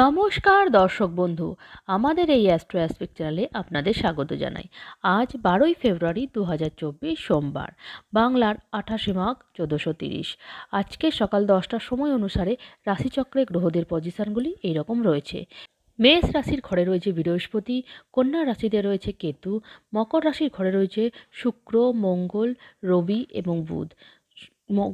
নমস্কার দর্শক বন্ধু, আমাদের এই অ্যাস্ট্রো অ্যাসপেক্ট চ্যানেলে আপনাদের স্বাগত জানাই। আজ বারোই ফেব্রুয়ারি দু হাজার চব্বিশ সোমবার, বাংলার আঠাশে মাঘ চোদ্দোশো তিরিশ। আজকে সকাল দশটার সময় অনুসারে রাশিচক্রে গ্রহদের পজিশনগুলি এইরকম রয়েছে। মেষ রাশির ঘরে রয়েছে বৃহস্পতি, কন্যা রাশিতে রয়েছে কেতু, মকর রাশির ঘরে রয়েছে শুক্র, মঙ্গল, রবি এবং বুধ।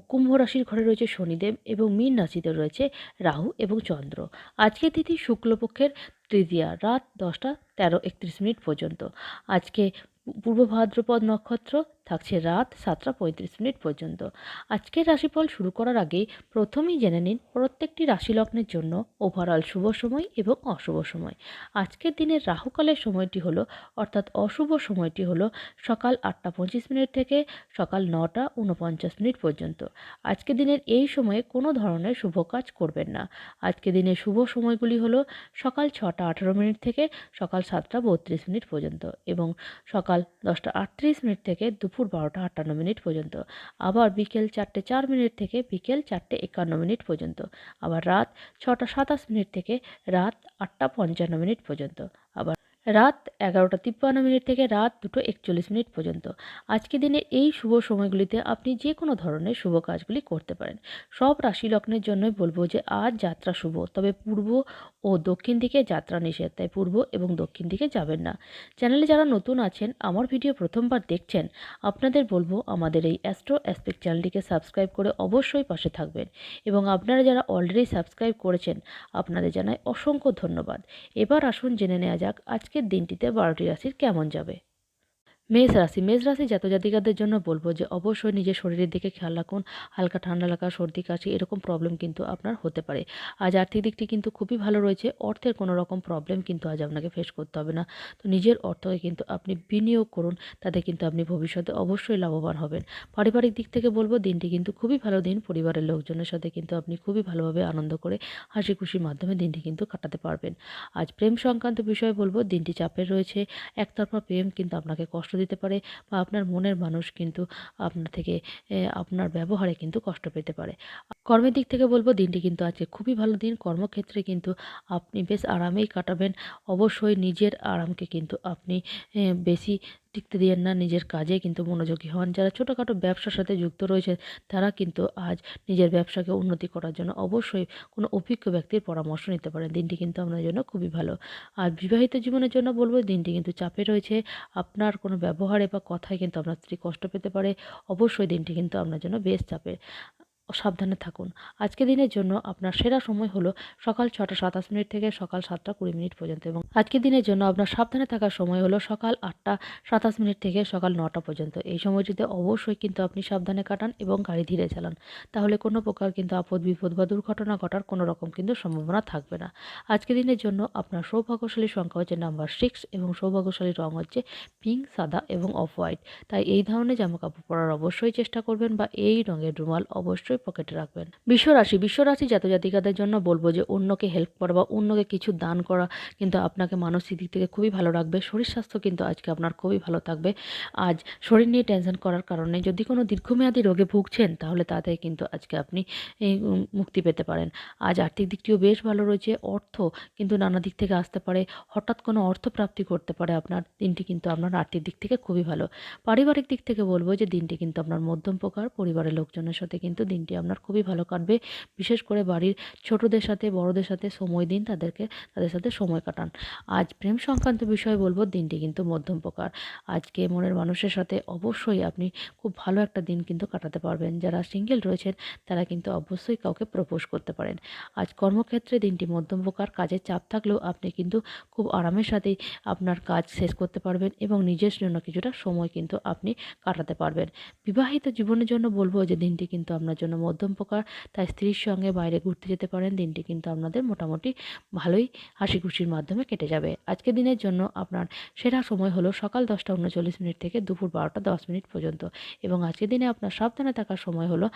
কুম্ভ রাশির ঘরে রয়েছে শনিদেব এবং মীন রাশিতে রয়েছে রাহু এবং চন্দ্র। আজকে তিথি শুক্লপক্ষের তৃতীয়া, রাত দশটা তেরো একত্রিশ মিনিট পর্যন্ত। আজকে পূর্ব ভাদ্রপদ নক্ষত্র থাকছে রাত সাতটা পঁয়ত্রিশ মিনিট পর্যন্ত। আজকের রাশিফল শুরু করার আগে প্রথমেই জেনে নিন প্রত্যেকটি রাশি লগ্নের জন্য ওভারঅল শুভ সময় এবং অশুভ সময়। আজকের দিনের রাহুকালের সময়টি হলো, অর্থাৎ অশুভ সময়টি হলো সকাল আটটা পঁচিশ মিনিট থেকে সকাল নটা উনপঞ্চাশ মিনিট পর্যন্ত। আজকের দিনের এই সময়ে কোনো ধরনের শুভ কাজ করবেন না। আজকে দিনের শুভ সময়গুলি হলো সকাল ছটা আঠারো মিনিট থেকে সকাল সাতটা বত্রিশ মিনিট পর্যন্ত এবং সকাল দশটা আটত্রিশ মিনিট থেকে দুপুর বারোটা আটান্ন মিনিট পর্যন্ত। আবার বিকেল চারটে চার মিনিট থেকে বিকেল চারটে একান্ন মিনিট পর্যন্ত। আবার রাত ছটা সাতাশ মিনিট থেকে রাত আটটা পঞ্চান্ন মিনিট পর্যন্ত। আবার রাত এগারোটা তিপ্পান্ন মিনিট থেকে রাত দুটো একচল্লিশ মিনিট পর্যন্ত। আজকে দিনে এই শুভ সময়গুলিতে আপনি যে কোনো ধরনের শুভ কাজগুলি করতে পারেন। সব রাশি লগ্নের জন্যই বলব যে, আজ যাত্রা শুভ, তবে পূর্ব ও দক্ষিণ দিকে যাত্রা নিষেধ, তাই পূর্ব এবং দক্ষিণ দিকে যাবেন না। চ্যানেলে যারা নতুন আছেন, আমার ভিডিও প্রথমবার দেখছেন, আপনাদের বলব আমাদের এই অ্যাস্ট্রো অ্যাসপেক্ট চ্যানেলটিকে সাবস্ক্রাইব করে অবশ্যই পাশে থাকবেন এবং আপনারা যারা অলরেডি সাবস্ক্রাইব করেছেন, আপনাদের জানাই অসংখ্য ধন্যবাদ। এবার আসুন জেনে নেওয়া যাক আজকের দিনটিতে বারোটি রাশির কেমন যাবে? মেষ রাশি মেষ রাশি জাত জাতিকাদের জন্য বলব যে, অবশ্যই নিজের শরীরের দিকে খেয়াল রাখুন। হালকা ঠান্ডা লাগা, সর্দি, কাশি এরকম প্রবলেম কিন্তু আপনার হতে পারে। আজ আর্থিক দিকটি কিন্তু খুবই ভালো রয়েছে, অর্থের কোনো রকম প্রবলেম কিন্তু আজ আপনাকে ফেস করতে হবে না। তো নিজের অর্থকে কিন্তু আপনি বিনিয়োগ করুন, তাতে কিন্তু আপনি ভবিষ্যতে অবশ্যই লাভবান হবেন। পারিবারিক দিক থেকে বলব, দিনটি কিন্তু খুবই ভালো দিন, পরিবারের লোকজনের সাথে কিন্তু আপনি খুবই ভালোভাবে আনন্দ করে হাসি খুশির মাধ্যমে দিনটি কিন্তু কাটাতে পারবেন। আজ প্রেম সংক্রান্ত বিষয়ে বলব, দিনটি চাপের রয়েছে, একতরফা প্রেম কিন্তু আপনাকে কষ্ট দিতে পারে বা আপনার মনের মানুষ কিন্তু আপনার থেকে আপনার ব্যবহারে কিন্তু কষ্ট পেতে পারে। কর্মের দিক থেকে বলব দিনটি কিন্তু আজকে খুবই ভালো দিন। কর্মক্ষেত্রে কিন্তু আপনি বেশ আরামেই কাটাবেন। অবশ্যই নিজের আরামকে কিন্তু আপনি বেশি টিকতে দিয়েন না নিজের কাজে কিন্তু মনোযোগী হন। যারা ছোটোখাটো ব্যবসার সাথে যুক্ত রয়েছে, তারা কিন্তু আজ নিজের ব্যবসাকে উন্নতি করার জন্য অবশ্যই কোনো অভিজ্ঞ ব্যক্তির পরামর্শ নিতে পারেন। দিনটি কিন্তু আপনার জন্য খুবই ভালো। আর বিবাহিত জীবনের জন্য বলব, দিনটি কিন্তু চাপে রয়েছে। আপনার কোনো ব্যবহারে বা কথায় কিন্তু আপনার স্ত্রী কষ্ট পেতে পারে। অবশ্যই দিনটি কিন্তু আপনার জন্য বেশ চাপের। সাবধানে থাকুন। আজকে দিনের জন্য আপনার সেরা সময় হলো সকাল ছটা সাতাশ মিনিট থেকে সকাল সাতটা কুড়ি মিনিট পর্যন্ত এবং আজকের দিনের জন্য আপনার সাবধানে থাকার সময় হলো সকাল আটটা সাতাশ মিনিট থেকে সকাল নটা পর্যন্ত। এই সময়টিতে অবশ্যই কিন্তু আপনি সাবধানে কাটান এবং গাড়ি ধীরে চালান। তাহলে কোনো প্রকার কিন্তু আপদ, বিপদ বা দুর্ঘটনা ঘটার কোনো রকম কিন্তু সম্ভাবনা থাকবে না। আজকের দিনের জন্য আপনার সৌভাগ্যশালী সংখ্যা হচ্ছে নাম্বার সিক্স এবং সৌভাগ্যশালী রং হচ্ছে পিঙ্ক, সাদা এবং অফ হোয়াইট। তাই এই ধরনের জামা কাপড় পরার অবশ্যই চেষ্টা করবেন বা এই রঙের রুমাল অবশ্যই পকেটে রাখবেন। বিশ্বরাশি বিশ্বরাশি জাতজাতিকাদের জন্য বলব যে, অন্যকে হেল্প করা বা অন্যকে কিছু দান করা কিন্তু আপনাকে মানসিক দিক থেকে খুবই ভালো রাখবে। শরীর স্বাস্থ্য কিন্তু আজকে আপনার খুবই ভালো থাকবে। আজ শরীর নিয়ে টেনশন করার কারণে যদি কোনো দীর্ঘমেয়াদী রোগে ভুগছেন, তাহলে তাতে কিন্তু আজকে আপনি মুক্তি পেতে পারেন। আজ আর্থিক দিকটিও বেশ ভালো রয়েছে। অর্থ কিন্তু নানা দিক থেকে আসতে পারে। হঠাৎ কোনো অর্থ প্রাপ্তি করতে পারে আপনার। দিনটি কিন্তু আপনার আর্থিক দিক থেকে খুবই ভালো। পারিবারিক দিক থেকে বলব যে, দিনটি কিন্তু আপনার মধ্যম প্রকার। পরিবারের লোকজনের সাথে কিন্তু দিনটি আপনার খুবই ভালো কাটবে। বিশেষ করে বাড়ির ছোটদের সাথে, বড়দের সাথে সময় দিন, তাদেরকে, তাদের সাথে সময় কাটান। আজ প্রেম সংক্রান্ত বিষয়ে বলব, দিনটি কিন্তু মধ্যম প্রকার। আজকে মনের মানুষের সাথে অবশ্যই আপনি খুব ভালো একটা দিন কিন্তু কাটাতে পারবেন। যারা সিঙ্গেল রয়েছেন, তারা কিন্তু অবশ্যই কাউকে প্রপোজ করতে পারেন। আজ কর্মক্ষেত্রে দিনটি মধ্যম প্রকার, কাজের চাপ থাকলেও আপনি কিন্তু খুব আরামের সাথেই আপনার কাজ শেষ করতে পারবেন এবং নিজের জন্য কিছুটা সময় কিন্তু আপনি কাটাতে পারবেন। বিবাহিত জীবনের জন্য বলব যে, দিনটি কিন্তু আপনার জন্য মধ্যম প্রকার তাই স্ত্রীর সঙ্গে বাইরে ঘুরতে যেতে পারেন। দিনটি কিন্তু আপনাদের মোটামুটি ভালোই হাসি খুশির মাধ্যমে কেটে যাবে। আজকের দিনের জন্য আপনার সেরা সময় হলো সকাল দশটা উনচল্লিশ মিনিট থেকে দুপুর বারোটা দশ মিনিট পর্যন্ত। এবং আজকের দিনে আপনার সাবধানে থাকার সময় হলো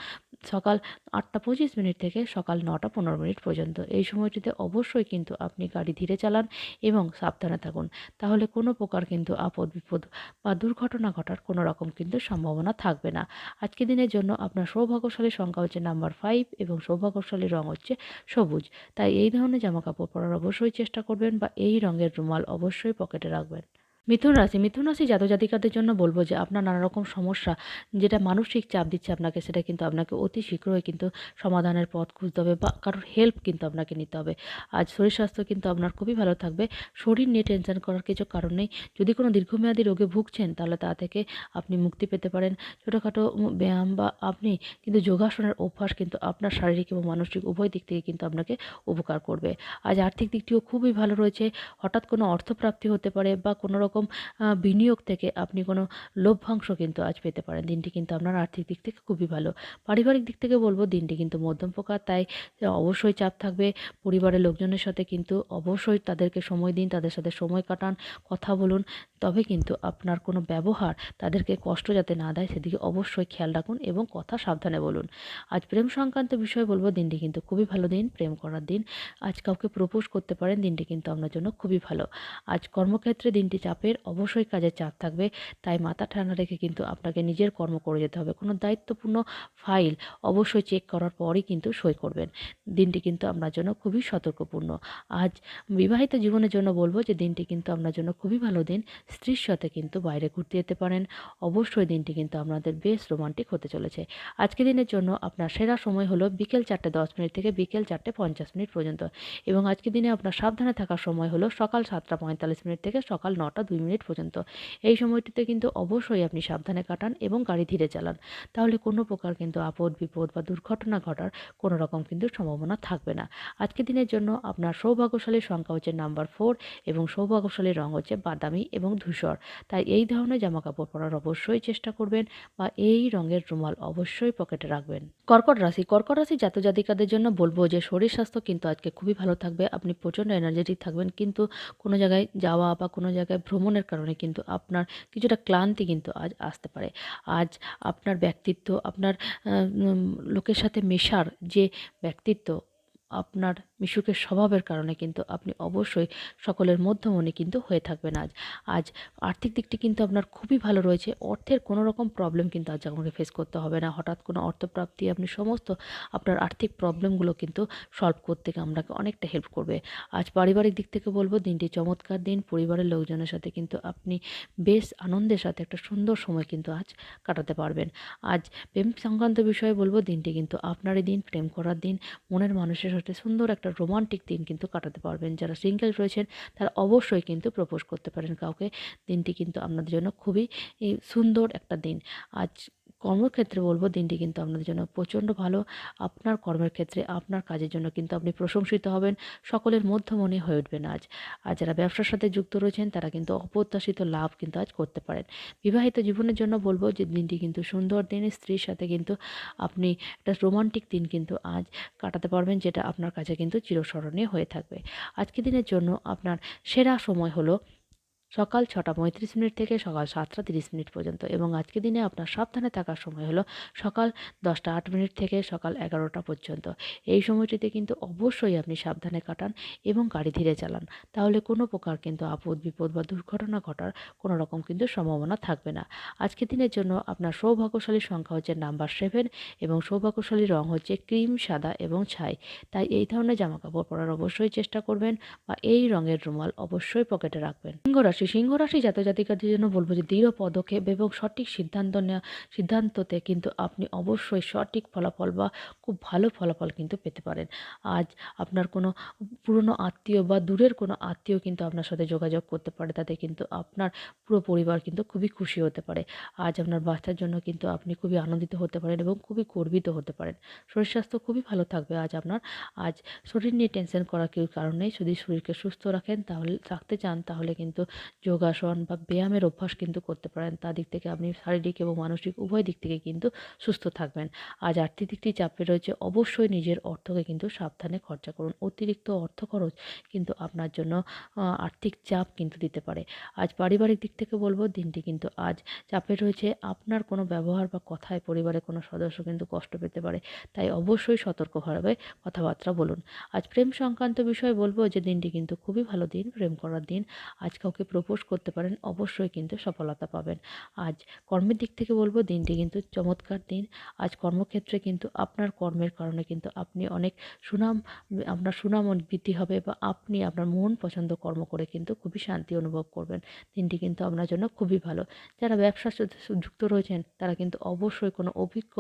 সকাল আটটা পঁচিশ মিনিট থেকে সকাল নটা পনেরো মিনিট পর্যন্ত। এই সময়টিতে অবশ্যই কিন্তু আপনি গাড়ি ধীরে চালান এবং সাবধানে থাকুন। তাহলে কোনো প্রকার কিন্তু আপদ বিপদ বা দুর্ঘটনা ঘটার কোনো রকম কিন্তু সম্ভাবনা থাকবে না। আজকের দিনের জন্য আপনার সৌভাগ্যশালী সংখ্যা হচ্ছে নাম্বার ফাইভ এবং সৌভাগ্যশালী রং হচ্ছে সবুজ। তাই এই ধরনের জামা কাপড় পরার অবশ্যই চেষ্টা করবেন বা এই রঙের রুমাল অবশ্যই পকেটে রাখবেন। মিথুন রাশি মিথুন রাশি জাতক জাতিকাদের জন্য বলব যে আপনার নানা রকম সমস্যা, যেটা মানসিক চাপ দিচ্ছে আপনাকে, সেটা কিন্তু আপনাকে অতি শীঘ্রই কিন্তু সমাধানের পথ খুঁজতে হবে বা কারোর হেল্প কিন্তু আপনাকে নিতে হবে। আজ শরীর স্বাস্থ্য কিন্তু আপনার খুবই ভালো থাকবে, শরীর নিয়ে টেনশন করার কিছু কারণ নেই। যদি কোনো দীর্ঘমেয়াদী রোগে ভুগছেন, তাহলে তা থেকে আপনি মুক্তি পেতে পারেন। ছোটোখাটো ব্যায়াম বা আপনি কিন্তু যোগাসনের অভ্যাস কিন্তু আপনার শারীরিক এবং মানসিক উভয় দিক থেকে কিন্তু আপনাকে উপকার করবে। আজ আর্থিক দিকটিও খুবই ভালো রয়েছে, হঠাৎ কোনো অর্থপ্রাপ্তি হতে পারে বা কোনো রকম বিনিয়োগ থেকে আপনি কোনো লভ্যাংশ কিন্তু আজ পেতে পারেন। দিনটি কিন্তু আপনার আর্থিক দিক থেকে খুবই ভালো। পারিবারিক দিক থেকে বলব, দিনটি কিন্তু মধ্যম প্রকার তাই অবশ্যই চাপ থাকবে। পরিবারের লোকজনের সাথে কিন্তু অবশ্যই তাদেরকে সময় দিন, তাদের সাথে সময় কাটান, কথা বলুন। তবে কিন্তু আপনার কোনো ব্যবহার তাদেরকে কষ্ট যাতে না দেয়, সেদিকে অবশ্যই খেয়াল রাখুন এবং কথা সাবধানে বলুন। আজ প্রেম সংক্রান্ত বিষয়ে বলব, দিনটি কিন্তু খুবই ভালো দিন, প্রেম করার দিন। আজ কাউকে প্রপোজ করতে পারেন, দিনটি কিন্তু আপনার জন্য খুবই ভালো। আজ কর্মক্ষেত্রে দিনটি চাপের অবশ্যই কাজের চাপ থাকবে। তাই মাথা ঠান্ডা রেখে কিন্তু আপনাকে নিজের কর্ম করে যেতে হবে। কোনো দায়িত্বপূর্ণ ফাইল অবশ্যই চেক করার পরই কিন্তু সই করবেন। দিনটি কিন্তু আপনার জন্য খুবই সতর্কপূর্ণ। আজ বিবাহিত জীবনের জন্য বলব যে, দিনটি কিন্তু আপনার জন্য খুবই ভালো দিন। স্ত্রীর সাথে কিন্তু বাইরে ঘুরতে যেতে পারেন। অবশ্যই দিনটি কিন্তু আপনাদের বেশ রোমান্টিক হতে চলেছে। আজকের দিনের জন্য আপনার সেরা সময় হলো বিকেল চারটে দশ মিনিট থেকে বিকেল চারটে পঞ্চাশ মিনিট পর্যন্ত। এবং আজকের দিনে আপনার সাবধানে থাকার সময় হলো সকাল সাতটা পঁয়তাল্লিশ মিনিট থেকে সকাল নটা দুই মিনিট পর্যন্ত। এই সময়টিতে কিন্তু অবশ্যই আপনি সাবধানে কাটান এবং গাড়ি ধীরে চালান। তাহলে কোনো প্রকার কিন্তু আপদ বিপদ বা দুর্ঘটনা ঘটার কোনো রকম কিন্তু সম্ভাবনা থাকবে না। আজকের দিনের জন্য আপনার সৌভাগ্যশালী সংখ্যা হচ্ছে নাম্বার ফোর এবং সৌভাগ্যশালী রং হচ্ছে বাদামি এবং ধূসর। তাই এই ধরনের জামা কাপড় পরার অবশ্যই চেষ্টা করবেন বা এই রঙের রুমাল অবশ্যই পকেটে রাখবেন। কর্কট রাশি কর্কট রাশি জাত জাতিকাদের জন্য বলব যে শরীর স্বাস্থ্য কিন্তু আজকে খুবই ভালো থাকবে। আপনি প্রচণ্ড এনার্জেটিক থাকবেন কিন্তু কোনো জায়গায় যাওয়া বা কোনো জায়গায় ভ্রমণের কারণে কিন্তু আপনার কিছুটা ক্লান্তি কিন্তু আজ আসতে পারে। আজ আপনার ব্যক্তিত্ব, আপনার লোকের সাথে মেশার যে ব্যক্তিত্ব আপনার মিশুকের স্বভাবের কারণে কিন্তু আপনি অবশ্যই সকলের মধ্যমণি কিন্তু হয়ে থাকবেন আজ। আজ আর্থিক দিকটি কিন্তু আপনার খুবই ভালো রয়েছে। অর্থের কোনো রকম প্রবলেম কিন্তু আজ আপনাকে ফেস করতে হবে না। হঠাৎ কোনো অর্থপ্রাপ্তি আপনি সমস্ত আপনার আর্থিক প্রবলেমগুলো কিন্তু সলভ করতে আপনাকে অনেকটা হেল্প করবে। আজ পারিবারিক দিক থেকে বলব, দিনটি চমৎকার দিন। পরিবারের লোকজনের সাথে কিন্তু আপনি বেশ আনন্দের সাথে একটা সুন্দর সময় কিন্তু আজ কাটাতে পারবেন। আজ প্রেম সংক্রান্ত বিষয়ে বলব, দিনটি কিন্তু আপনারই দিন, প্রেম করার দিন। মনের মানুষের সাথে সুন্দর একটা রোমান্টিক দিন কিন্তু কাটাতে পারবেন। যারা সিঙ্গেল রয়েছেন, তারা অবশ্যই কিন্তু প্রপোজ করতে পারেন কাউকে। দিনটি কিন্তু আপনাদের জন্য খুবই সুন্দর একটা দিন। আজ কর্মক্ষেত্রে বলব দিনটি কিন্তু আপনাদের জন্য প্রচণ্ড ভালো। আপনার কর্মের ক্ষেত্রে আপনার কাজের জন্য কিন্তু আপনি প্রশংসিত হবেন। সকলের মধ্যমণি হয়ে উঠবেন আজ। আর যারা ব্যবসার সাথে যুক্ত রয়েছেন, তারা কিন্তু অপ্রত্যাশিত লাভ কিন্তু আজ করতে পারেন। বিবাহিত জীবনের জন্য বলব যে দিনটি কিন্তু সুন্দর দিন। স্ত্রীর সাথে কিন্তু আপনি একটা রোমান্টিক দিন কিন্তু আজ কাটাতে পারবেন, যেটা আপনার কাছে কিন্তু চিরস্মরণীয় হয়ে থাকবে। আজকে দিনের জন্য আপনার সেরা সময় হলো সকাল ছটা পঁয়ত্রিশ মিনিট থেকে সকাল সাতটা তিরিশ মিনিট পর্যন্ত এবং আজকে দিনে আপনার সাবধানে থাকার সময় হলো সকাল দশটা আট মিনিট থেকে সকাল এগারোটা পর্যন্ত। এই সময়টিতে কিন্তু অবশ্যই আপনি সাবধানে কাটান এবং গাড়ি ধীরে চালান। তাহলে কোনো প্রকার কিন্তু আপদ বিপদ বা দুর্ঘটনা ঘটার কোনো রকম কিন্তু সম্ভাবনা থাকবে না। আজকের দিনের জন্য আপনার সৌভাগ্যশালী সংখ্যা হচ্ছে নাম্বার সেভেন এবং সৌভাগ্যশালী রং হচ্ছে ক্রিম, সাদা এবং ছাই। তাই এই ধরনের জামাকাপড় পরার অবশ্যই চেষ্টা করবেন বা এই রঙের রুমাল অবশ্যই পকেটে রাখবেন। রাশি রাশি সিংহ রাশি জাতজাতিকাদের জন্য বলব যে দৃঢ় পদক্ষেপ এবং সঠিক সিদ্ধান্ত নেওয়া সিদ্ধান্ততে কিন্তু আপনি অবশ্যই সঠিক ফলাফল বা খুব ভালো ফলাফল কিন্তু পেতে পারেন। আজ আপনার কোনো পুরনো আত্মীয় বা দূরের কোনো আত্মীয় কিন্তু আপনার সাথে যোগাযোগ করতে পারে, তাতে কিন্তু আপনার পুরো পরিবার কিন্তু খুবই খুশি হতে পারে। আজ আপনার বাচ্চার জন্য কিন্তু আপনি খুবই আনন্দিত হতে পারেন এবং খুবই গর্বিত হতে পারেন। শরীর স্বাস্থ্য খুবই ভালো থাকবে আজ আপনার। আজ শরীর নিয়ে টেনশন করার কেউ কারণ যদি শরীরকে সুস্থ রাখেন তাহলে, রাখতে চান তাহলে কিন্তু যোগাসন বা ব্যায়ামের অভ্যাস কিন্তু করতে পারেন। তার দিক থেকে আপনি শারীরিক এবং মানসিক উভয় দিক থেকে কিন্তু সুস্থ থাকবেন। আজ আর্থিক দিকটি চাপে রয়েছে, অবশ্যই নিজের অর্থকে কিন্তু সাবধানে খরচা করুন। অতিরিক্ত অর্থ খরচ কিন্তু আপনার জন্য আর্থিক চাপ কিন্তু দিতে পারে। আজ পারিবারিক দিক থেকে বলব, দিনটি কিন্তু আজ চাপে রয়েছে। আপনার কোনো ব্যবহার বা কথায় পরিবারের কোনো সদস্য কিন্তু কষ্ট পেতে পারে। তাই অবশ্যই সতর্কভাবে কথাবার্তা বলুন। আজ প্রেম সংক্রান্ত বিষয়ে বলব যে, দিনটি কিন্তু খুবই ভালো দিন, প্রেম করার দিন। আজ কাউকে প্রপোজ করতে পারেন, অবশ্যই কিন্তু সফলতা পাবেন। আজ কর্মের দিক থেকে বলব, দিনটি কিন্তু চমৎকার দিন। আজ কর্মক্ষেত্রে কিন্তু আপনার কর্মের কারণে কিন্তু আপনি অনেক সুনাম, আপনার সুনাম বৃদ্ধি হবে বা আপনি আপনার মন পছন্দ কর্ম করে কিন্তু খুবই শান্তি অনুভব করবেন। দিনটি কিন্তু আপনার জন্য খুবই ভালো। যারা ব্যবসার সাথে যুক্ত রয়েছেন, তারা কিন্তু অবশ্যই কোনো অভিজ্ঞ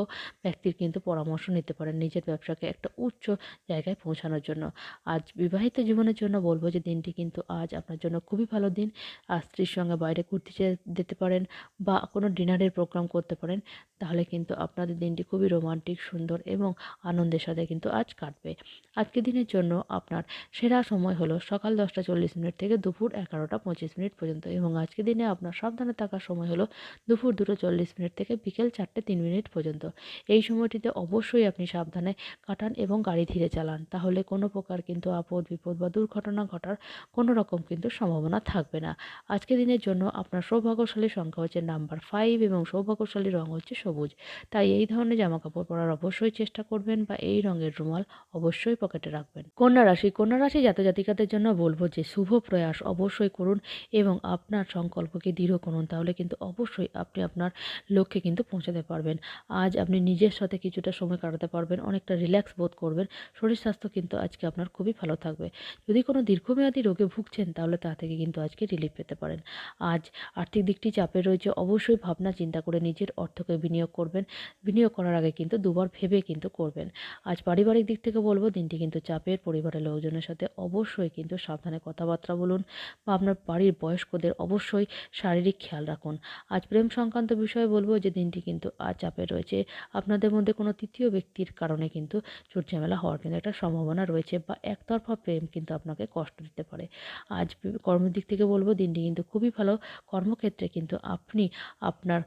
ব্যক্তির কিন্তু পরামর্শ নিতে পারেন নিজের ব্যবসাকে একটা উচ্চ জায়গায় পৌঁছানোর জন্য। আজ বিবাহিত জীবনের জন্য বলব যে, দিনটি কিন্তু আজ আপনার জন্য খুবই ভালো দিন। স্ত্রীর সঙ্গে বাইরে ঘুরতে যেতে- যেতে পারেন বা কোনো ডিনারের প্রোগ্রাম করতে পারেন, তাহলে কিন্তু আপনাদের দিনটি খুবই রোমান্টিক সুন্দর এবং আনন্দের সাথে কিন্তু আজ কাটবে। আজকে দিনের জন্য আপনার সেরা সময় হলো সকাল দশটা চল্লিশ মিনিট থেকে দুপুর এগারোটা পঁচিশ মিনিট পর্যন্ত এবং আজকে দিনে আপনার সাবধানে থাকার সময় হলো দুপুর দুটো চল্লিশ মিনিট থেকে বিকেল চারটে তিন মিনিট পর্যন্ত। এই সময়টিতে অবশ্যই আপনি সাবধানে কাটান এবং গাড়ি ধীরে চালান, তাহলে কোনো প্রকার কিন্তু আপদ বিপদ বা দুর্ঘটনা ঘটার কোনো রকম কিন্তু সম্ভাবনা থাকবে না। আজকে দিনের জন্য আপনার সৌভাগ্যশালী সংখ্যা হচ্ছে নাম্বার ফাইভ এবং সৌভাগ্যশালী রং হচ্ছে সবুজ। তাই এই ধরনের জামা কাপড় পরার অবশ্যই চেষ্টা করবেন বা এই রঙের রুমাল অবশ্যই পকেটে রাখবেন। কন্যা রাশি কন্যা রাশি জাতজাতিকাদের জন্য বলব যে শুভ প্রয়াস অবশ্যই করুন এবং আপনার সংকল্পকে দৃঢ় করুন, তাহলে কিন্তু অবশ্যই আপনি আপনার লক্ষ্যে কিন্তু পৌঁছাতে পারবেন। আজ আপনি নিজের সাথে কিছুটা সময় কাটাতে পারবেন, অনেকটা রিল্যাক্স বোধ করবেন, শরীর স্বাস্থ্য কিন্তু আজকে আপনার খুবই ভালো থাকবে। যদি কোনো দীর্ঘমেয়াদী রোগে ভুগছেন, তাহলে তা থেকে কিন্তু আজকে রিলিফ পেতে পারেন। আজ আর্থিক দিকটি চাপে রয়েছে, অবশ্যই ভাবনা চিন্তা করে নিজের অর্থকে বিনিয়োগ করবেন। বিনিয়োগ করার আগে কিন্তু দুবার ভেবে কিন্তু করবেন। আজ পারিবারিক দিক থেকে বলব, দিনটি কিন্তু চাপের, পরিবারের লোকজনের সাথে অবশ্যই কিন্তু সাবধানে কথাবার্তা বলুন বা আপনার বাড়ির বয়স্কদের অবশ্যই শারীরিক খেয়াল রাখুন। আজ প্রেম সংক্রান্ত বিষয়ে বলব যে, দিনটি কিন্তু আজ চাপে রয়েছে। আপনাদের মধ্যে কোনো তৃতীয় ব্যক্তির কারণে কিন্তু ঝামেলা হওয়ার কিন্তু একটা সম্ভাবনা রয়েছে বা একতরফা প্রেম কিন্তু আপনাকে কষ্ট দিতে পারে। আজ কর্মের দিক থেকে বলব দিনটি কিন্তু খুবই ভালো। কর্মক্ষেত্রে কিন্তু আপনি আপনার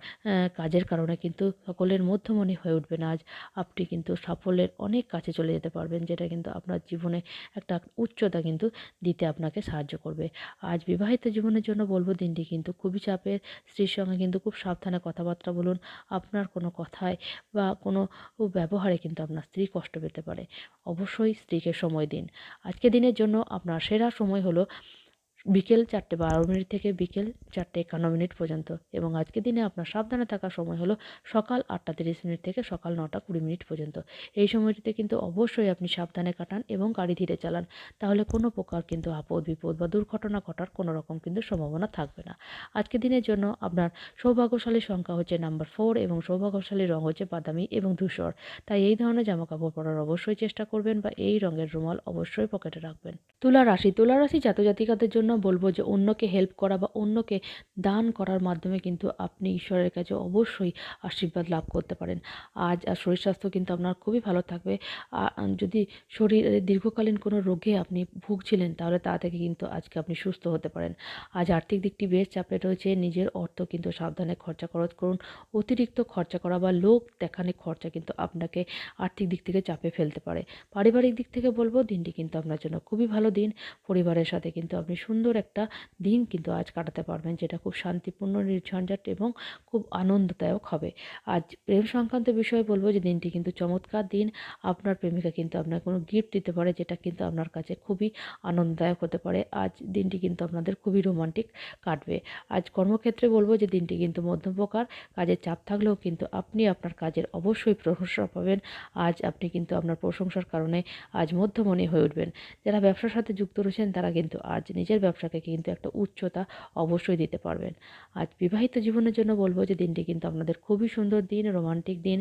কাজের কারণে কিন্তু সকলের মধ্যমণি হয়ে উঠবেন। আজ আপনি কিন্তু সাফল্যের অনেক কাছে চলে যেতে পারবেন, যেটা কিন্তু আপনার জীবনে একটা উচ্চতা কিন্তু দিতে আপনাকে সাহায্য করবে। আজ বিবাহিত জীবনের জন্য বলব, দিনটি কিন্তু খুবই চাপের। স্ত্রীর সঙ্গে কিন্তু খুব সাবধানে কথাবার্তা বলুন। আপনার কোনো কথায় বা কোনো ব্যবহারে কিন্তু আপনার স্ত্রী কষ্ট পেতে পারে। অবশ্যই স্ত্রীকে সময় দিন। আজকে দিনের জন্য আপনার সেরা সময় হলো বিকেল চারটে বারো মিনিট থেকে বিকেল চারটে একান্ন মিনিট পর্যন্ত। এবং আজকে দিনে আপনার সাবধানে থাকার সময় হলো সকাল আটটা তিরিশ মিনিট থেকে সকাল নটা কুড়ি মিনিট পর্যন্ত। এই সময়টিতে কিন্তু অবশ্যই আপনি সাবধানে কাটান এবং গাড়ি ধীরে চালান। তাহলে কোনো প্রকার কিন্তু আপদ বিপদ বা দুর্ঘটনা ঘটার কোনো রকম কিন্তু সম্ভাবনা থাকবে না। আজকে দিনের জন্য আপনার সৌভাগ্যশালী সংখ্যা হচ্ছে নাম্বার ফোর এবং সৌভাগ্যশালী রং হচ্ছে বাদামি এবং ধূসর। তাই এই ধরনের জামা কাপড় পরার অবশ্যই চেষ্টা করবেন বা এই রঙের রুমাল অবশ্যই পকেটে রাখবেন। তুলা রাশি তুলা রাশি জাতজাতিকাদের জন্য বলব যে অন্যকে হেল্প করা বা অন্যকে দান করার মাধ্যমে কিন্তু আপনি ঈশ্বরের কাছে অবশ্যই আশীর্বাদ লাভ করতে পারেন। আজ আর শরীর স্বাস্থ্য কিন্তু আপনার খুবই ভালো থাকবে। যদি শরীরে দীর্ঘকালীন কোনো রোগে আপনি ভুগছিলেন, তাহলে তা থেকে কিন্তু আজকে আপনি সুস্থ হতে পারেন। আজ আর্থিক দিকটি বেশ চাপে রয়েছে, নিজের অর্থ কিন্তু সাবধানে খরচা খরচ করুন। অতিরিক্ত খরচা করা বা লোক দেখানে খরচা কিন্তু আপনাকে আর্থিক দিক থেকে চাপে ফেলতে পারে। পারিবারিক দিক থেকে বলব, দিনটি কিন্তু আপনার জন্য খুবই ভালো দিন। পরিবারের সাথে কিন্তু আপনি সুন্দর একটা দিন কিন্তু আজ কাটাতে পারবেন, যেটা খুব শান্তিপূর্ণ, নির্ঝঞ্ঝাট এবং খুব আনন্দদায়ক হবে। আজ প্রেম সংক্রান্ত বিষয়ে বলব যে, দিনটি কিন্তু চমৎকার দিন। আপনার প্রেমিকা কিন্তু আপনার কোনো গিফট দিতে পারে, যেটা কিন্তু আপনার কাছে খুবই আনন্দদায়ক হতে পারে। আজ দিনটি কিন্তু আপনাদের খুবই রোমান্টিক কাটবে। আজ কর্মক্ষেত্রে বলব যে, দিনটি কিন্তু মধ্যম প্রকার কাজের চাপ থাকলেও কিন্তু আপনি আপনার কাজের অবশ্যই প্রশংসা পাবেন। আজ আপনি কিন্তু আপনার প্রশংসার কারণে আজ মধ্যমণি হয়ে উঠবেন। যারা ব্যবসার সাথে যুক্ত রয়েছেন, তারা কিন্তু আজ নিজের ব্যবসাকে কিন্তু একটা উচ্চতা অবশ্যই দিতে পারবেন। আজ বিবাহিত জীবনের জন্য বলব যে দিনটি কিন্তু আপনাদের খুবই সুন্দর দিন, রোমান্টিক দিন।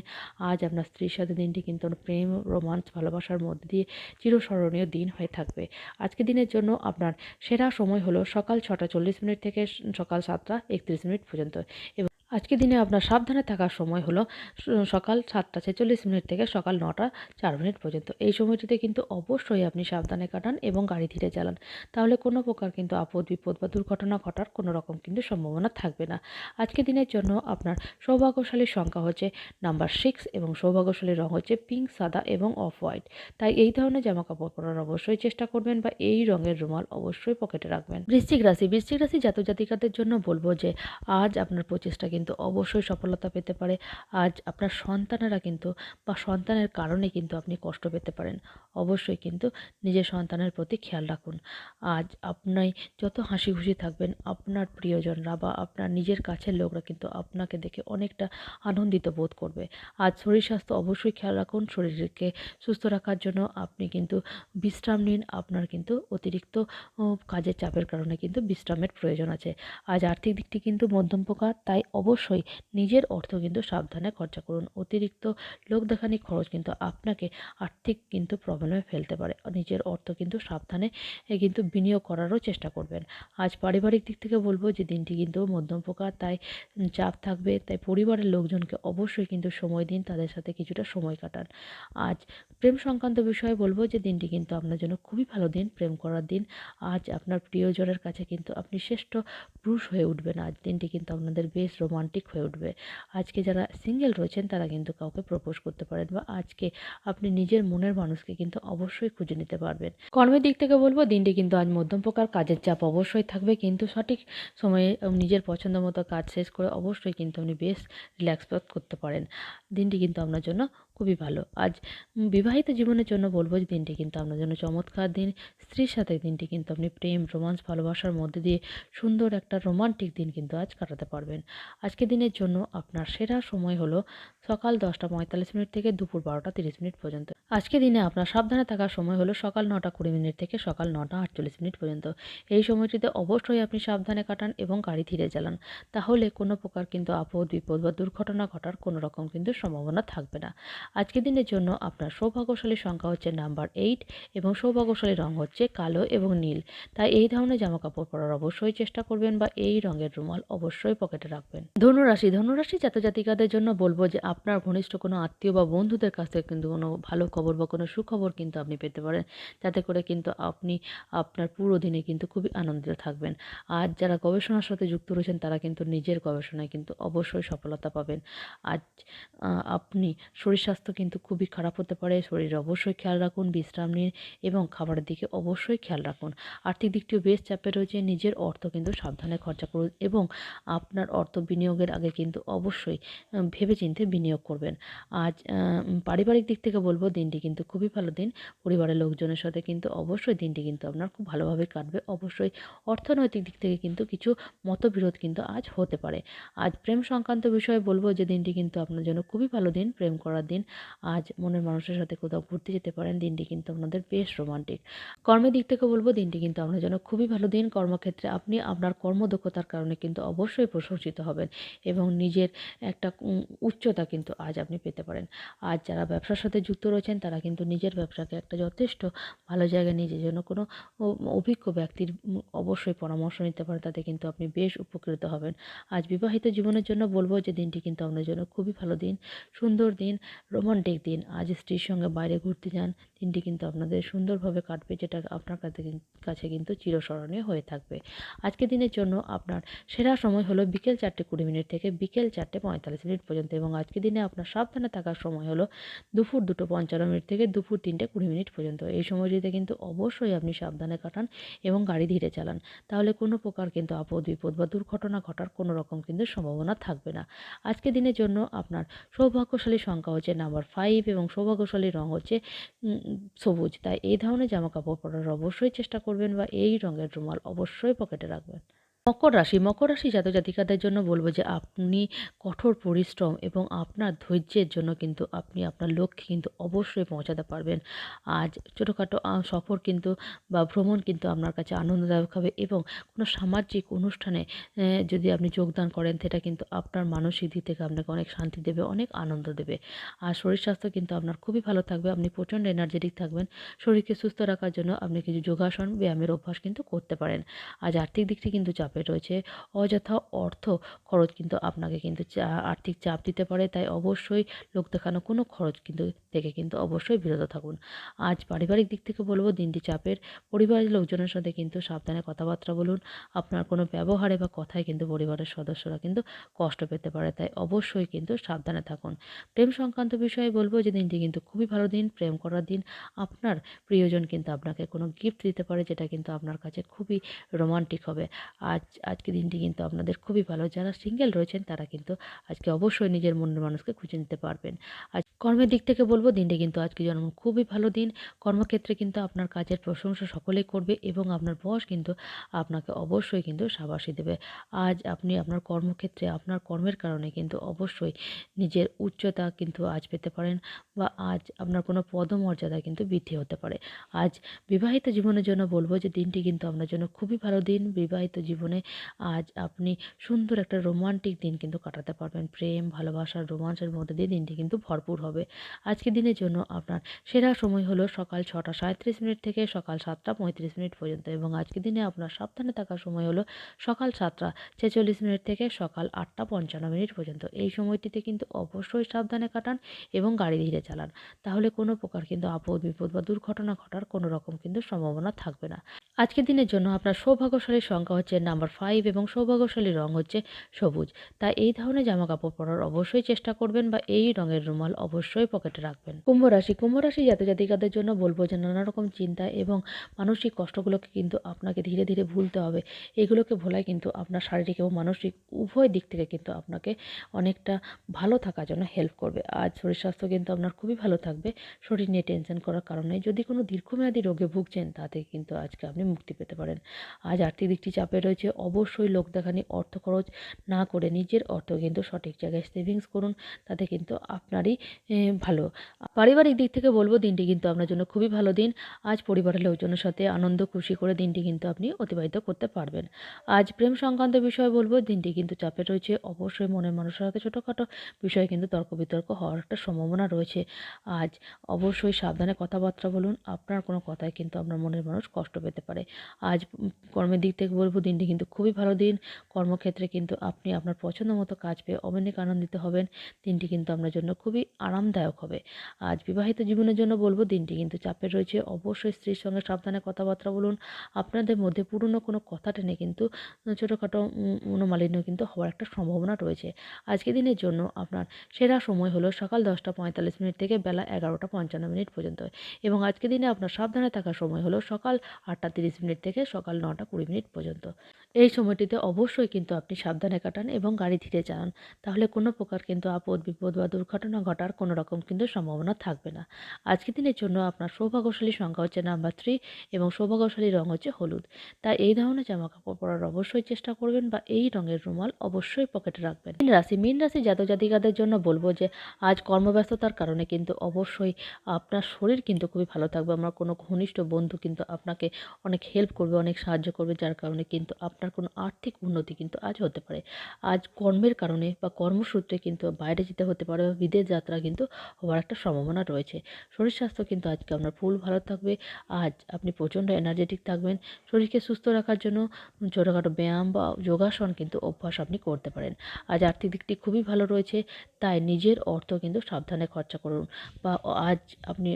আজ আপনার স্ত্রীর সাথে দিনটি কিন্তু প্রেম, রোমান্স, ভালোবাসার মধ্যে দিয়ে চিরস্মরণীয় দিন হয়ে থাকবে। আজকে দিনের জন্য আপনার সেরা সময় হলো সকাল ছটা চল্লিশ মিনিট থেকে সকাল সাতটা একত্রিশ মিনিট পর্যন্ত। এবং আজকে দিনে আপনার সাবধানে থাকার সময় হলো সকাল সাতটা ছেচল্লিশ মিনিট থেকে সকাল নটা চার মিনিট পর্যন্ত। এই সময়টিতে কিন্তু অবশ্যই আপনি সাবধানে কাটান এবং গাড়ি ধীরে চালান। তাহলে কোনো প্রকার কিন্তু আপদ, বিপদ বা দুর্ঘটনা ঘটার কোনো রকম কিন্তু সম্ভাবনা থাকবে না। আজকে দিনের জন্য আপনার সৌভাগ্যশালীর সংখ্যা হচ্ছে নাম্বার সিক্স এবং সৌভাগ্যশালী রং হচ্ছে পিঙ্ক, সাদা এবং অফ হোয়াইট। তাই এই ধরনের জামা কাপড় পরার অবশ্যই চেষ্টা করবেন বা এই রঙের রুমাল অবশ্যই পকেটে রাখবেন। বৃশ্চিক রাশি বৃশ্চিক রাশি জাতক জাতিকাদের জন্য বলব যে, আজ আপনার প্রচেষ্টা কিন্তু অবশ্যই সফলতা পেতে পারে। আজ আপনার সন্তানেরা কিন্তু বা সন্তানের কারণে কিন্তু আপনি কষ্ট পেতে পারেন। অবশ্যই কিন্তু নিজের সন্তানের প্রতি খেয়াল রাখুন। আজ আপনি যত হাসি খুশি থাকবেন, আপনার প্রিয়জনরা বা আপনার নিজের কাছের লোকরা কিন্তু আপনাকে দেখে অনেকটা আনন্দিত বোধ করবে। আজ শরীর স্বাস্থ্য অবশ্যই খেয়াল রাখুন। শরীরকে সুস্থ রাখার জন্য আপনি কিন্তু বিশ্রাম নিন। আপনার কিন্তু অতিরিক্ত কাজের চাপের কারণে কিন্তু বিশ্রামের প্রয়োজন আছে। আজ আর্থিক দিকটি কিন্তু মধ্যম প্রকার তাই অবশ্যই নিজের অর্থ কিন্তু সাবধানে খরচা করুন। অতিরিক্ত লোক দেখানি খরচ কিন্তু আপনাকে আর্থিক কিন্তু প্রবলেমে ফেলতে পারে। নিজের অর্থ কিন্তু সাবধানে কিন্তু বিনিয়োগ করারও চেষ্টা করবেন। আজ পারিবারিক দিক থেকে বলব যে দিনটি কিন্তু মধ্যম প্রকার, তাই চাপ থাকবে, তাই পরিবারের লোকজনকে অবশ্যই কিন্তু সময় দিন, তাদের সাথে কিছুটা সময় কাটান। আজ প্রেম সংক্রান্ত বিষয়ে বলব যে দিনটি কিন্তু আপনার জন্য খুবই ভালো দিন, প্রেম করার দিন। আজ আপনার প্রিয়জনের কাছে কিন্তু আপনি শ্রেষ্ঠ পুরুষ হয়ে উঠবেন। আজ দিনটি কিন্তু আপনাদের বেশ রোমান্টিক হয়ে উঠবে। আজকে যারা সিঙ্গেল রয়েছেন, তারা কিন্তু কাউকে প্রপোজ করতে পারেন বা আজকে আপনি নিজের মনের মানুষকে কিন্তু অবশ্যই খুঁজে নিতে পারবেন। কর্মের দিক থেকে বলব, দিনটি কিন্তু আজ মধ্যম প্রকার, কাজের চাপ অবশ্যই থাকবে, কিন্তু সঠিক সময়ে নিজের পছন্দ মতো কাজ শেষ করে অবশ্যই কিন্তু আপনি বেশ রিল্যাক্স করতে পারেন। দিনটি কিন্তু আপনার জন্য খুবই ভালো। আজ বিবাহিত জীবনের জন্য বলব যে দিনটি কিন্তু আপনার জন্য চমৎকার দিন। স্ত্রীর সাথে দিনটি কিন্তু আপনি প্রেম, রোমান্স, ভালোবাসার মধ্যে দিয়ে সুন্দর একটা রোমান্টিক দিন কিন্তু আজ কাটাতে পারবেন। আজকে দিনের জন্য আপনার সেরা সময় হলো সকাল দশটা পঁয়তাল্লিশ মিনিট থেকে দুপুর বারোটা তিরিশ মিনিট পর্যন্ত। আজকে দিনে আপনার সাবধানে থাকার সময় হলো সকাল নটা কুড়ি মিনিট থেকে সকাল নটা আটচল্লিশ মিনিট পর্যন্ত। এই সময়টিতে অবশ্যই আপনি সাবধানে কাটান এবং গাড়ি ধীরে চালান। তাহলে কোনো প্রকার কিন্তু আপদ, বিপদ বা দুর্ঘটনা ঘটার কোনো রকম কিন্তু সম্ভাবনা থাকবে না। আজকে দিনের জন্য আপনার সৌভাগ্যশালী সংখ্যা হচ্ছে নাম্বার এইট এবং সৌভাগ্যশালী রং হচ্ছে কালো এবং নীল। তাই এই ধরনের জামা কাপড় পরার অবশ্যই চেষ্টা করবেন বা এই রঙের রুমাল অবশ্যই পকেটে রাখবেন। ধনুরাশি ধনুরাশি জাতজাতিকাদের জন্য বলব যে আপনার ঘনিষ্ঠ কোনো আত্মীয় বা বন্ধুদের কাছ থেকে কিন্তু কোনো ভালো খবর বা কোনো সুখবর কিন্তু আপনি পেতে পারেন। যাতে করে কিন্তু আপনি আপনার পুরো দিনে কিন্তু খুবই আনন্দিত থাকবেন। আর যারা গবেষণার সাথে যুক্ত রয়েছেন, তারা কিন্তু নিজের গবেষণায় কিন্তু অবশ্যই সফলতা পাবেন। আজ আপনি শরীর স্বাস্থ্য কিন্তু খুবই খারাপ হতে পারে, শরীর অবশ্যই খেয়াল রাখুন, বিশ্রাম নিন এবং খাবারের দিকে অবশ্যই খেয়াল রাখুন। আর্থিক দিকটিও বেশ চাপে রয়েছে, নিজের অর্থ কিন্তু সাবধানে খরচা করুন এবং আপনার অর্থ বিনিয়োগের আগে কিন্তু অবশ্যই ভেবেচিন্তে বিনিয়োগ করবেন। আজ পারিবারিক দিক থেকে বলব দিনটি কিন্তু খুবই ভালো দিন। পরিবারের লোকজনের সাথে কিন্তু অবশ্যই দিনটি কিন্তু আপনার খুব ভালোভাবে কাটবে। অবশ্যই অর্থনৈতিক দিক থেকে কিন্তু কিছু মতবিরোধ কিন্তু আজ হতে পারে। আজ প্রেম সংক্রান্ত বিষয়ে বলব যে দিনটি কিন্তু আপনার জন্য খুবই ভালো দিন, প্রেম করার দিন। আজ মনের মানুষের সাথে কোথাও ঘুরতে যেতে পারেন, দিনটি কিন্তু আপনাদের বেশ রোমান্টিক। কর্মের দিক থেকে বলব দিনটি কিন্তু আপনার জন্য খুবই ভালো দিন। কর্মক্ষেত্রে আপনি আপনার কর্মদক্ষতার কারণে কিন্তু অবশ্যই প্রশংসিত হবেন এবং নিজের একটা উচ্চতা কিন্তু আজ আপনি পেতে পারেন। আজ যারা ব্যবসার সাথে যুক্ত রয়েছেন, তারা কিন্তু নিজের ব্যবসাকে একটা যথেষ্ট ভালো জায়গায় নিজের জন্য কোনো অভিজ্ঞ ব্যক্তির অবশ্যই পরামর্শ নিতে পারেন, তাতে কিন্তু আপনি বেশ উপকৃত হবেন। আজ বিবাহিত জীবনের জন্য বলব যে দিনটি কিন্তু আপনার জন্য খুবই ভালো দিন, সুন্দর দিন, রোমান্টিক দিন। আজ স্ত্রীর সঙ্গে বাইরে ঘুরতে যান, দিনটি কিন্তু আপনাদের সুন্দরভাবে কাটবে, যেটা আপনার কাছে কাছে কিন্তু চিরস্মরণীয় হয়ে থাকবে। আজকে দিনের জন্য আপনার সেরা সময় হলো বিকেল চারটে কুড়ি মিনিট থেকে বিকেল চারটে পঁয়তাল্লিশ মিনিট পর্যন্ত এবং আজকে দিনে আপনার সাবধানে থাকার সময় হলো দুপুর দুটো পঞ্চান্ন মিনিট থেকে দুপুর তিনটে কুড়ি মিনিট পর্যন্ত। এই সময়টিতে কিন্তু অবশ্যই আপনি সাবধানে কাটান এবং গাড়ি ধীরে চালান। তাহলে কোনো প্রকার কিন্তু আপদ, বিপদ বা দুর্ঘটনা ঘটার কোনো রকম কিন্তু সম্ভাবনা থাকবে না। আজকে দিনের জন্য আপনার সৌভাগ্যশালী সংখ্যা হচ্ছে নাম্বার ফাইভ এবং সৌভাগ্যশালী রং হচ্ছে সবুজ। তাই এই ধরনের জামা কাপড় পরার অবশ্যই চেষ্টা করবেন বা এই রঙের রুমাল অবশ্যই পকেটে রাখবেন। মকর রাশি মকর রাশি জাতক জাতিকাদের জন্য বলব যে আপনি কঠোর পরিশ্রম এবং আপনার ধৈর্যের জন্য কিন্তু আপনি আপনার লক্ষ্যে কিন্তু অবশ্যই পৌঁছাতে পারবেন। আজ ছোটোখাটো সফর কিন্তু বা ভ্রমণ কিন্তু আপনার কাছে আনন্দদায়ক হবে এবং কোনো সামাজিক অনুষ্ঠানে যদি আপনি যোগদান করেন, সেটা কিন্তু আপনার মানসিক দিক থেকে আপনাকে অনেক শান্তি দেবে, অনেক আনন্দ দেবে। আর শরীর স্বাস্থ্য কিন্তু আপনার খুবই ভালো থাকবে, আপনি প্রচণ্ড এনার্জেটিক থাকবেন। শরীরকে সুস্থ রাখার জন্য আপনি কিছু যোগাসন, ব্যায়ামের অভ্যাস কিন্তু করতে পারেন। আজ আর্থিক দিকটি কিন্তু চাপে চাপে রয়েছে। অযথা অর্থ খরচ কিন্তু আপনাকে কিন্তু আর্থিক চাপ দিতে পারে। তাই অবশ্যই লোক দেখানো কোনো খরচ কিন্তু থেকে কিন্তু অবশ্যই বিরত থাকুন। আজ পারিবারিক দিক থেকে বলব, দিনটি চাপের। পরিবারের লোকজনের সাথে কিন্তু সাবধানে কথাবার্তা বলুন। আপনার কোনো ব্যবহারে বা কথায় কিন্তু পরিবারের সদস্যরা কিন্তু কষ্ট পেতে পারে। তাই অবশ্যই কিন্তু সাবধানে থাকুন। প্রেম সংক্রান্ত বিষয়ে বলব যে, দিনটি কিন্তু খুবই ভালো দিন, প্রেম করার দিন। আপনার প্রিয়জন কিন্তু আপনাকে কোনো গিফট দিতে পারে, যেটা কিন্তু আপনার কাছে খুবই রোমান্টিক হবে। আজ আজকে দিনটি কিন্তু আপনাদের খুবই ভালো। যারা সিঙ্গেল রয়েছেন, তারা কিন্তু আজকে অবশ্যই নিজের মনের মানুষকে খুঁজে নিতে পারবেন। আজ কর্মের দিক থেকে বলব, দিনটি কিন্তু আজকে জন্ম খুবই ভালো দিন। কর্মক্ষেত্রে কিন্তু আপনার কাজের প্রশংসা সকলেই করবে এবং আপনার বস কিন্তু আপনাকে অবশ্যই কিন্তু সাবাসী দেবে। আজ আপনি আপনার কর্মক্ষেত্রে, আপনার কর্মের কারণে কিন্তু অবশ্যই নিজের উচ্চতা কিন্তু আজ পেতে পারেন বা আজ আপনার কোনো পদমর্যাদা কিন্তু বৃদ্ধি হতে পারে। আজ বিবাহিত জীবনের জন্য বলব যে, দিনটি কিন্তু আপনার জন্য খুবই ভালো দিন। বিবাহিত জীবনে আজ আপনি সুন্দর একটা রোমান্টিক দিন কিন্তু কাটাতে পারবেন। প্রেম ভালোবাসার রোমান্সের মধ্যে দিয়ে দিনটি কিন্তু ভরপুর হবে। আজকের দিনের জন্য আপনার সেরা সময় হলো সকাল ছটা সাঁত্রিশ মিনিট থেকে সকাল সাতটা পঁয়ত্রিশ মিনিট পর্যন্ত এবং আজকের দিনে আপনার সাবধানে থাকার সময় হলো সকাল সাতটা ছেচল্লিশ মিনিট থেকে সকাল আটটা পঞ্চান্ন মিনিট পর্যন্ত। এই সময়টিতে কিন্তু অবশ্যই সাবধানে কাটান এবং গাড়ি ধীরে চালান। তাহলে কোনো প্রকার কিন্তু আপদ বিপদ বা দুর্ঘটনা ঘটার কোনো রকম কিন্তু সম্ভাবনা থাকবে না। আজকের দিনের জন্য আপনার সৌভাগ্যশালীর সংখ্যা হচ্ছে নাম্বার ফাইভ এবং সৌভাগ্যশালী রং হচ্ছে সবুজ। তাই এই ধরনের জামা কাপড় পরার অবশ্যই চেষ্টা করবেন বা এই রঙের রুমাল অবশ্যই পকেটে রাখবেন। কুম্ভ রাশি কুম্ভ রাশি জাতক জাতিকাদের জন্য বলব যে নানা রকম চিন্তা এবং মানসিক কষ্টগুলোকে কিন্তু আপনাকে ধীরে ধীরে ভুলতে হবে। এগুলোকে ভোলায় কিন্তু আপনার শারীরিক এবং মানসিক উভয় দিক থেকে কিন্তু আপনাকে অনেকটা ভালো থাকার জন্য হেল্প করবে। আজ শরীর স্বাস্থ্য কিন্তু আপনার খুবই ভালো থাকবে। শরীর নিয়ে টেনশন করার কারণে যদি কোনো দীর্ঘমেয়াদী রোগে ভুগছেন, তাতে কিন্তু আজকে আপনি মুক্তি পেতে পারেন। আজ আর্থিক দিকটি চাপে রয়েছে। অবশ্যই লোক দেখানি অর্থ খরচ না করে নিজের অর্থ কিন্তু সঠিক জায়গায় সেভিংস করুন, তাতে কিন্তু আপনারই ভালো। পারিবারিক দিক থেকে বলব, দিনটি কিন্তু আপনার জন্য খুবই ভালো দিন। আজ পরিবারের লোকজনের সাথে আনন্দ, খুশি করে দিনটি কিন্তু আপনি অতিবাহিত করতে পারবেন। আজ প্রেম সংক্রান্ত বিষয়ে বলব, দিনটি কিন্তু চাপে রয়েছে। অবশ্যই মনের মানুষের সাথে ছোটোখাটো বিষয়ে কিন্তু তর্ক বিতর্ক হওয়ার একটা সম্ভাবনা রয়েছে। আজ অবশ্যই সাবধানে কথাবার্তা বলুন। আপনার কোনো কথায় কিন্তু আপনার মনের মানুষ কষ্ট পেতে পারে। আজ কর্মের দিক থেকে বলব, দিনটি কিন্তু খুবই ভালো দিন। কর্মক্ষেত্রে কিন্তু আপনি আপনার পছন্দ মতো কাজ পেয়ে অনেক আনন্দিত হবেন। দিনটি কিন্তু আপনার জন্য খুবই আরামদায়ক হবে। আজ বিবাহিত জীবনের জন্য বলব, দিনটি কিন্তু চাপের রয়েছে। অবশ্যই স্ত্রীর সঙ্গে সাবধানে কথাবার্তা বলুন। আপনাদের মধ্যে পুরনো কোনো কথা টেনে কিন্তু ছোটোখাটো মনোমালিন্য কিন্তু হওয়ার একটা সম্ভাবনা রয়েছে। আজকে দিনের জন্য আপনার সেরা সময় হলো সকাল দশটা পঁয়তাল্লিশ মিনিট থেকে বেলা এগারোটা পঞ্চান্ন মিনিট পর্যন্ত। এবং আজকে দিনে আপনার সাবধানে থাকার সময় হলো সকাল আটটা তিরিশ মিনিট থেকে সকাল নটা কুড়ি মিনিট পর্যন্ত। এই সময়টিতে অবশ্যই কিন্তু আপনি সাবধানে কাটান এবং গাড়ি ধীরে চালান। তাহলে কোনো প্রকার কিন্তু আপদ, বিপদ বা দুর্ঘটনা ঘটার কোনো রকম কিন্তু সম্ভাবনা থাকবে না। আজকের দিনের জন্য আপনার সৌভাগ্যশালী সংখ্যা হচ্ছে নাম্বার থ্রি এবং সৌভাগ্যশালী রং হচ্ছে হলুদ। তাই এই ধরনের জামা কাপড় পরার অবশ্যই চেষ্টা করবেন বা এই রঙের রুমাল অবশ্যই পকেটে রাখবেন। মীন রাশি মীন রাশি জাতক জাতিকাদের জন্য বলব যে, আজ কর্মব্যস্ততার কারণে কিন্তু অবশ্যই আপনার শরীর কিন্তু খুবই ভালো থাকবে। আমার কোনো ঘনিষ্ঠ বন্ধু কিন্তু আপনাকে অনেক হেল্প করবে, অনেক সাহায্য করবে, যার কারণে কিন্তু আপনার কোনো আর্থিক উন্নতি কিন্তু আজ হতে পারে। আজ কর্মের কারণে বা কর্মসূত্রে কিন্তু বাইরে যেতে হতে পারে বা বিদেশ যাত্রা কিন্তু হওয়ার একটা সম্ভাবনা রয়েছে। শরীর স্বাস্থ্য কিন্তু আজকে আপনার ফুল ভালো থাকবে। আজ আপনি প্রচণ্ড এনার্জেটিক থাকবেন। শরীরকে সুস্থ রাখার জন্য ছোটোখাটো ব্যায়াম বা যোগাসন কিন্তু অভ্যাস আপনি করতে পারেন। আজ আর্থিক দিকটি খুবই ভালো রয়েছে, তাই নিজের অর্থ কিন্তু সাবধানে খরচা করুন বা আজ আপনি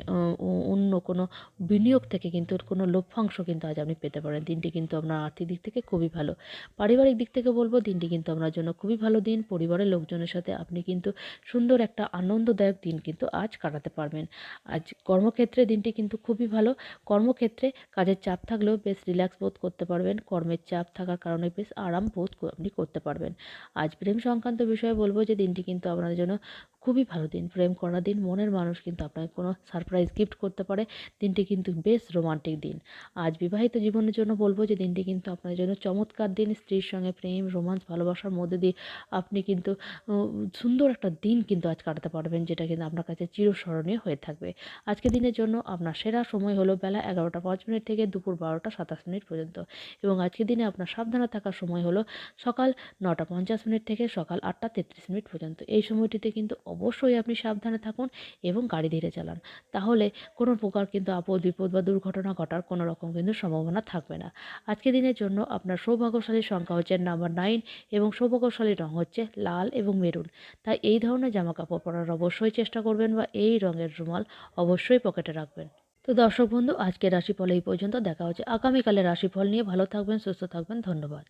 অন্য কোনো বিনিয়োগ থেকে কিন্তু কোনো লভ্যাংশ কিন্তু আজ আপনি পেতে পারেন। দিনটি কিন্তু আপনার আর্থিক দিক থেকে খুবই ভালো। পারিবারিক দিক থেকে বলব, দিনটি কিন্তু আপনার জন্য খুবই ভালো দিন। পরিবারের লোকজনের সাথে আপনি কিন্তু সুন্দর একটা আনন্দদায়ক দিন কিন্তু আজ কাটাতে পারবেন। আজ কর্মক্ষেত্রে দিনটি কিন্তু খুবই ভালো। কর্মক্ষেত্রে কাজের চাপ থাকলেও বেশ রিল্যাক্স বোধ করতে পারবেন। কর্মের চাপ থাকার কারণে বেশ আরাম বোধ আপনি করতে পারবেন। আজ প্রেম সংক্রান্ত বিষয়ে বলব যে, দিনটি কিন্তু আপনার জন্য খুবই ভালো দিন। প্রেম করার দিন, মনের মানুষ কিন্তু আপনাকে কোনো সারপ্রাইজ গিফট করতে পারে। দিনটি কিন্তু বেশ রোমান্টিক দিন। আজ বিবাহিত জীবনের জন্য বলব যে, দিনটি কিন্তু আপনার জন্য চমৎকার দিন, স্ত্রীর সঙ্গে প্রেম, রোমান্স, ভালোবাসার মধ্যে দিয়ে আপনি কিন্তু সুন্দর একটা দিন কিন্তু আজ কাটাতে পারবেন, যেটা কিন্তু আপনার কাছে চিরস্মরণীয় হয়ে থাকবে। আজকের দিনের জন্য আপনার সেরা সময় হলো বেলা এগারোটা পাঁচ মিনিট থেকে দুপুর বারোটা সাতাশ মিনিট পর্যন্ত। এবং আজকের দিনে আপনার সাবধানে থাকার সময় হলো সকাল নটা পঞ্চাশ মিনিট থেকে সকাল আটটা তেত্রিশ মিনিট পর্যন্ত। এই সময়টিতে কিন্তু অবশ্যই আপনি সাবধানে থাকুন এবং গাড়ি ধীরে চালান। তাহলে কোনো প্রকার কিন্তু আপদ বিপদ বা দুর্ঘটনা ঘটার কোনো রকম কিন্তু সম্ভাবনা থাকবে না। আজকের দিনের জন্য আপনার সৌভাগ্যশালী সংখ্যা হচ্ছে নাম্বার নাইন এবং সৌভাগ্যশালী রং হচ্ছে লাল এবং মেরুন। তাই এই ধরনের জামা কাপড় পরার অবশ্যই চেষ্টা করবেন বা এই রঙের রুমাল অবশ্যই পকেটে রাখবেন। তো দর্শক বন্ধু, আজকের রাশিফল এই পর্যন্ত। দেখা হচ্ছে আগামীকালের রাশিফল নিয়ে। ভালো থাকবেন, সুস্থ থাকবেন। ধন্যবাদ।